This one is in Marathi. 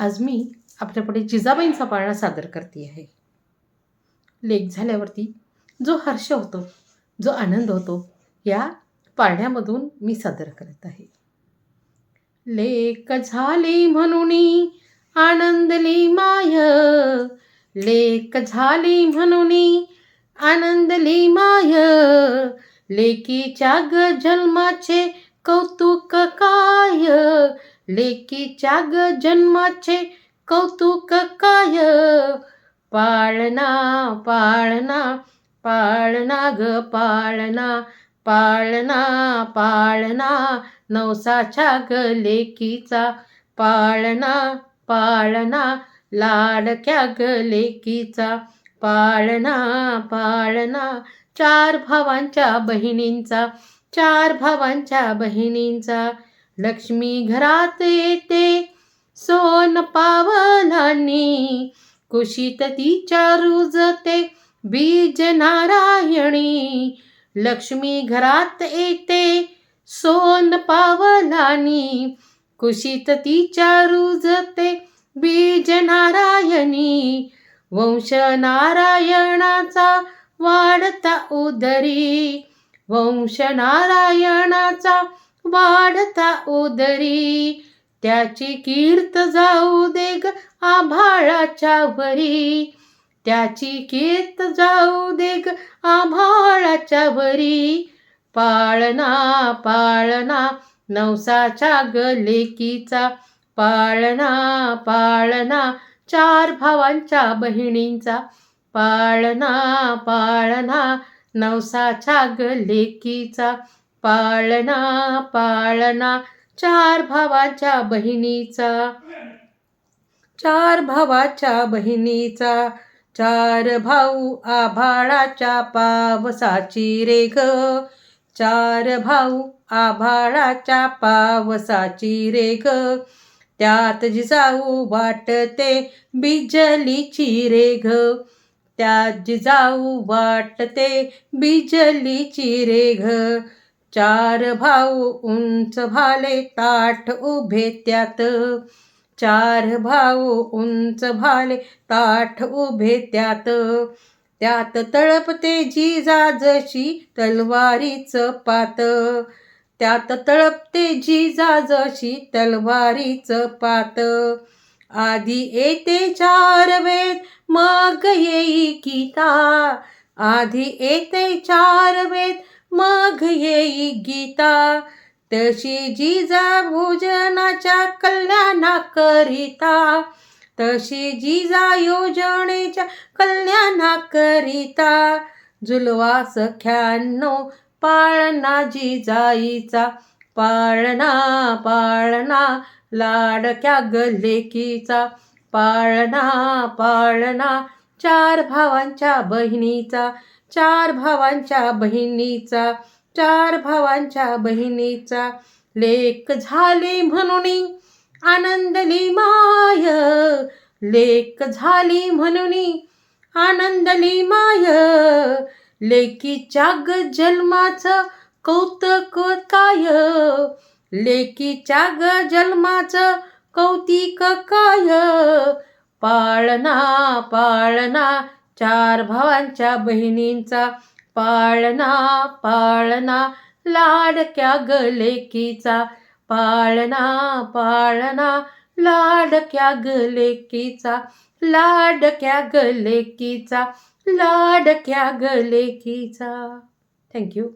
आज मी आपल्यापुढे जिजाबाईंचा पाळणा सादर करते आहे. लेख झाल्यावरती जो हर्ष होतो जो आनंद होतो या पाळण्यामधून मी सादर करत आहे. लेक झाले म्हणून आनंदली माय. लेक झाली म्हणून आनंदली माय. लेकीच्या ग जन्माचे कौतुक काय? लेकीच्या ग जन्माचे कौतुक काय? पाळणा पाळणा पाळणा ग पाळणा पाळणा पाळणा. नवसाच्या ग लेकीचा पाळणा पाळणा. लाडक्या ग लेकीचा पाळणा पाळणा. चार भावांच्या बहिणींचा चार भावांच्या बहिणींचा लक्ष्मी घरात येते. सोन पावलानी कुशीत तिच्या रुजते. बीज नारायणी लक्ष्मी घरात येते. सोन पावलानी कुशीत तिच्या रुजते. बीज नारायणी वंश नारायणाचा वाढता उदरी. वंश नारायणाचा वाढता उदरी. त्याची कीर्त जाऊ दे ग आभाळाच्या वरी. त्याची कीर्त जाऊ दे ग आभाळाच्या वरी. पाळणा पाळणा नवसाच्या ग लेकीचा पाळणा पाळणा चार भावांच्या बहिणींचा. पाळणा पाळणा नवसाच्या ग लेकीचा पाळणा पाळणा चार भावाच्या बहिणीचा. चार भावाच्या बहिणीचा चार भाऊ आभाळाच्या पावसाची रे ग चार भाऊ आभाळाच्या पावसाची रे ग त्यात जिजाऊ वाटते बिजलीची रे ग त्यात जिजाऊ वाटते बिजलीची रे चार भाऊ उंच भाले ताठ उभे त्यात. चार भाऊ उंच भाले ताठ उभे त्यात. त्यात तळपते जिजा जशी तलवारीच पात. त्यात तळपते जिजा जशी तलवारीच पात. आधी येते चार वेद मग येई गीता. आधी येते चार वेद मग येई गीता. तशी जिजा भोजनाच्या कल्याणाकरिता तशी जिजा योजनेच्या कल्याणाकरिता जुलवा सख्यानो पाळणा जिजाईचा. पाळणा पाळणा लाडक्या गलेकीचा. पाळणा पाळणा चार भावांच्या बहिणीचा. चार भावांच्या बहिणीचा चार भावांच्या बहिणीचा लेक झाले म्हणून आनंदली माय. लेक झाली म्हणून आनंदली माय. लेकीच्या ग जन्माचं कौतुक काय? लेकीच्या ग जन्माचं कौतिक काय? पाळणा पाळणा चार भावांच्या बहिणींचा पाळणा पाळणा लाडक्या गलेकीचा पाळणा पाळणा लाडक्या गलेकीचा लाडक्या गलेकीचा लाडक्या गलेकीचा. थँक्यू